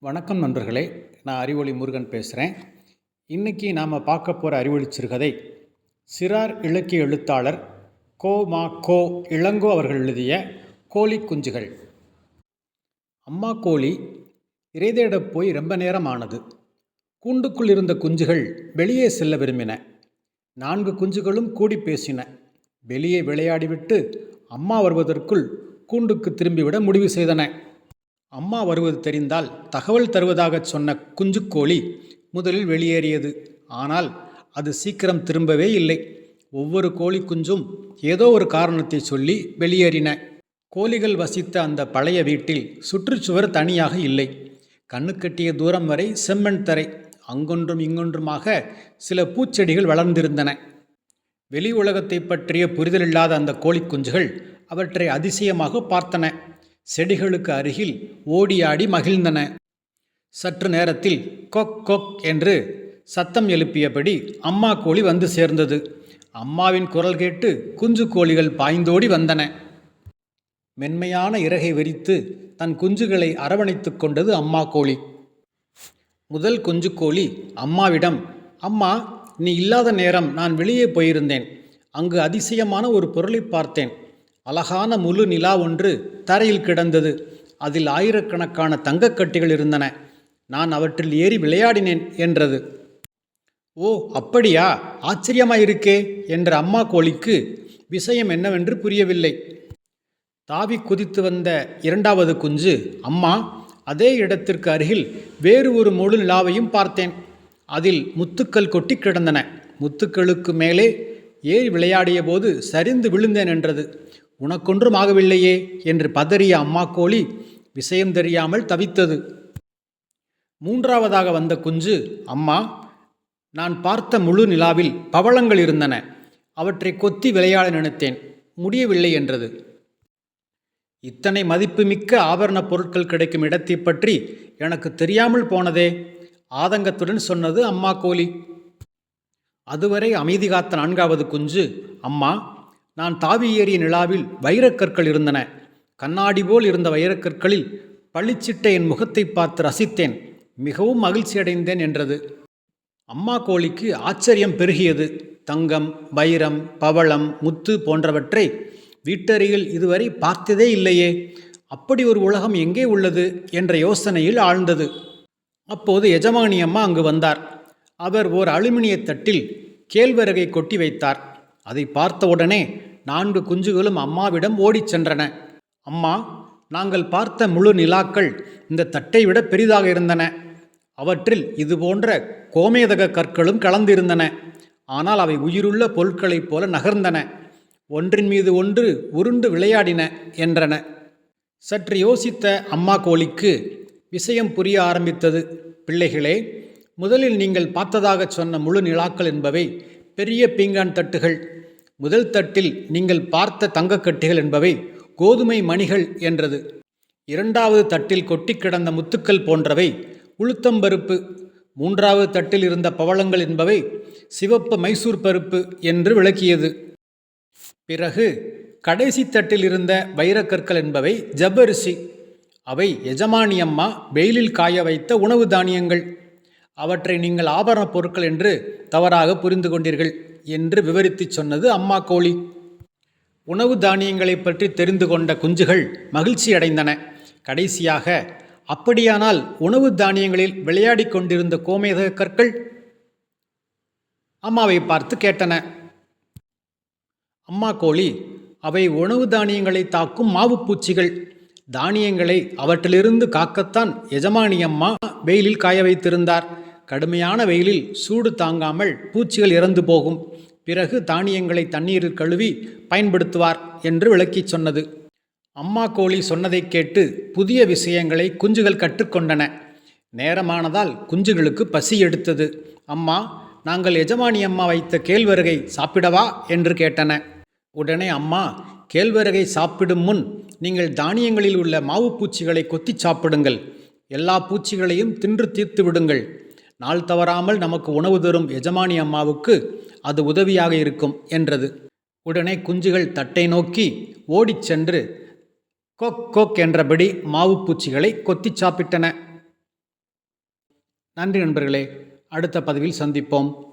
வணக்கம் நண்பர்களே நான் அறிவொளி முருகன் பேசுகிறேன் இன்றைக்கி நாம் பார்க்க போகிற அறிவொளி சிறுகதை சிறார் இலக்கிய எழுத்தாளர் கோ மா கோ இளங்கோ அவர்கள் எழுதிய கோழி குஞ்சுகள். அம்மா கோழி இறைதேட போய் ரொம்ப நேரம் ஆனது. கூண்டுக்குள் இருந்த குஞ்சுகள் வெளியே செல்ல விரும்பின. நான்கு குஞ்சுகளும் கூடி பேசின. வெளியே விளையாடிவிட்டு அம்மா வருவதற்குள் கூண்டுக்கு திரும்பிவிட முடிவு செய்தன. அம்மா வருவது தெரிந்தால் தகவல் தருவதாகச் சொன்ன குஞ்சுக்கோழி முதலில் வெளியேறியது. ஆனால் அது சீக்கிரம் திரும்பவே இல்லை. ஒவ்வொரு கோழி குஞ்சும் ஏதோ ஒரு காரணத்தை சொல்லி வெளியேறின. கோழிகள் வசித்த அந்த பழைய வீட்டில் சுற்றுச்சுவர் தனியாக இல்லை. கண்ணுக்கட்டிய தூரம் வரை செம்மண் தரை. அங்கொன்றும் இங்கொன்றுமாக சில பூச்செடிகள் வளர்ந்திருந்தன. வெளி உலகத்தை பற்றிய புரிதலில்லாத அந்த கோழி குஞ்சுகள் அவற்றை அதிசயமாக பார்த்தன. செடிகளுக்கு அருகில் ஓடியாடி மகிழ்ந்தன. சற்று நேரத்தில் கொக் கொக் என்று சத்தம் எழுப்பியபடி அம்மா கோழி வந்து சேர்ந்தது. அம்மாவின் குரல் கேட்டு குஞ்சு கோழிகள் பாய்ந்தோடி வந்தன. மென்மையான இறகை விரித்து தன் குஞ்சுகளை அரவணைத்துக் கொண்டது அம்மா கோழி. முதல் குஞ்சு கோழி அம்மாவிடம் அம்மா நீ இல்லாத நேரம் நான் வெளியே போயிருந்தேன். அங்கு அதிசயமான ஒரு பொருளை பார்த்தேன். அழகான முழு நிலா ஒன்று தரையில் கிடந்தது. அதில் ஆயிரக்கணக்கான தங்கக்கட்டிகள் இருந்தன. நான் அவற்றில் ஏறி விளையாடினேன் என்றது. ஓ அப்படியா? ஆச்சரியமாயிருக்கே! என்ற அம்மா கோழிக்கு விஷயம் என்னவென்று புரியவில்லை. தாவி குதித்து வந்த இரண்டாவது குஞ்சு அம்மா அதே இடத்திற்கு அருகில் வேறு ஒரு முழு நிலாவையும் பார்த்தேன். அதில் முத்துக்கள் கொட்டி கிடந்தன. முத்துக்களுக்கு மேலே ஏறி விளையாடிய போது சரிந்து விழுந்தேன் என்றது. உனக்கொன்றும் ஆகவில்லையே என்று பதறிய அம்மா கோழி விஷயம் தெரியாமல் தவித்தது. மூன்றாவதாக வந்த குஞ்சு அம்மா நான் பார்த்த முழு நிலாவில் பவளங்கள் இருந்தன. அவற்றை கொத்தி விளையாட நினைத்தேன். முடியவில்லை என்றது. இத்தனை மதிப்புமிக்க ஆபரணப் பொருட்கள் கிடைக்கும் இடத்தை பற்றி எனக்கு தெரியாமல் போனதே. ஆதங்கத்துடன் சொன்னது அம்மா கோழி. அதுவரை அமைதி காத்த நான்காவது குஞ்சு அம்மா நான் தாவி ஏறிய நிலாவில் வைரக்கற்கள் இருந்தன. கண்ணாடி போல் இருந்த வைரக்கற்களில் பளிச்சிட்ட என் முகத்தை பார்த்து ரசித்தேன். மிகவும் மகிழ்ச்சி அடைந்தேன் என்றது. அம்மா கோழிக்கு ஆச்சரியம் பெருகியது. தங்கம் வைரம் பவளம் முத்து போன்றவற்றை வீட்டருகில் இதுவரை பார்த்ததே இல்லையே. அப்படி ஒரு உலகம் எங்கே உள்ளது? என்ற யோசனையில் ஆழ்ந்தது. அப்போது எஜமானி அம்மா அங்கு வந்தார். அவர் ஓர் அலுமினிய தட்டில் கேழ்வரகை கொட்டி வைத்தார். அதை பார்த்தவுடனே நான்கு குஞ்சுகளும் அம்மாவிடம் ஓடிச் சென்றன. அம்மா நாங்கள் பார்த்த முழு நிலாக்கள் இந்த தட்டை விட பெரிதாக இருந்தன. அவற்றில் இது போன்ற கோமேதக கற்களும் கலந்திருந்தன. ஆனால் அவை உயிருள்ள பொருட்களைப் போல நகர்ந்தன. ஒன்றின் மீது ஒன்று உருண்டு விளையாடின என்றன. சற்று யோசித்த அம்மா கோழிக்கு விஷயம் புரிய ஆரம்பித்தது. பிள்ளைகளே முதலில் நீங்கள் பார்த்ததாகச் சொன்ன முழு நிலாக்கள் என்பவை பெரிய பீங்கான் தட்டுகள். முதல் தட்டில் நீங்கள் பார்த்த தங்கக்கட்டிகள் என்பவை கோதுமை மணிகள் என்றது. இரண்டாவது தட்டில் கொட்டி கிடந்த முத்துக்கள் போன்றவை உளுத்தம்பருப்பு மூன்றாவது தட்டில் இருந்த பவளங்கள் என்பவை சிவப்பு மைசூர் பருப்பு என்று விளக்கியது. பிறகு கடைசி தட்டில் இருந்த வைரக்கற்கள் என்பவை ஜவ்வரிசி. அவை எஜமானியம்மா வெயிலில் காய வைத்த உணவு தானியங்கள். அவற்றை நீங்கள் ஆபரண பொருட்கள் என்று தவறாக புரிந்து கொண்டீர்கள் என்று விவரித்துச் சொன்னது அம்மா கோழி. உணவு தானியங்களை பற்றி தெரிந்து கொண்ட குஞ்சுகள் மகிழ்ச்சி அடைந்தன. கடைசியாக அப்படியானால் உணவு தானியங்களில் விளையாடிக் கொண்டிருந்த கோமேதக கற்கள்? அம்மாவை பார்த்து கேட்டன. அம்மா கோழி அவை உணவு தானியங்களை தாக்கும் மாவுப்பூச்சிகள் தானியங்களை அவற்றிலிருந்து காக்கத்தான் எஜமானியம்மா வெயிலில் காய வைத்திருந்தார். கடுமையான வெயிலில் சூடு தாங்காமல் பூச்சிகள் இறந்து போகும். பிறகு தானியங்களை தண்ணீரில் கழுவி பயன்படுத்துவார் என்று விளக்கிச் சொன்னது. அம்மா கோழி சொன்னதைக் கேட்டு புதிய விஷயங்களை குஞ்சுகள் கற்றுக்கொண்டன. நேரமானதால் குஞ்சுகளுக்கு பசி எடுத்தது. அம்மா நாங்கள் எஜமானி அம்மா வைத்த கேழ்வரகை சாப்பிடவா? என்று கேட்டன. உடனே அம்மா கேழ்வரகை சாப்பிடும் முன் நீங்கள் தானியங்களில் உள்ள மாவு பூச்சிகளை கொத்தி சாப்பிடுங்கள். எல்லா பூச்சிகளையும் தின்று தீர்த்து விடுங்கள். நாள் தவறாமல் நமக்கு உணவு தரும் எஜமானி அம்மாவுக்கு அது உதவியாக இருக்கும் என்றது. உடனே குஞ்சுகள் தட்டை நோக்கி ஓடிச் சென்று கொக் கொக் என்றபடி மாவு பூச்சிகளை கொத்தி சாப்பிட்டன. நன்றி நண்பர்களே அடுத்த பதிவில் சந்திப்போம்.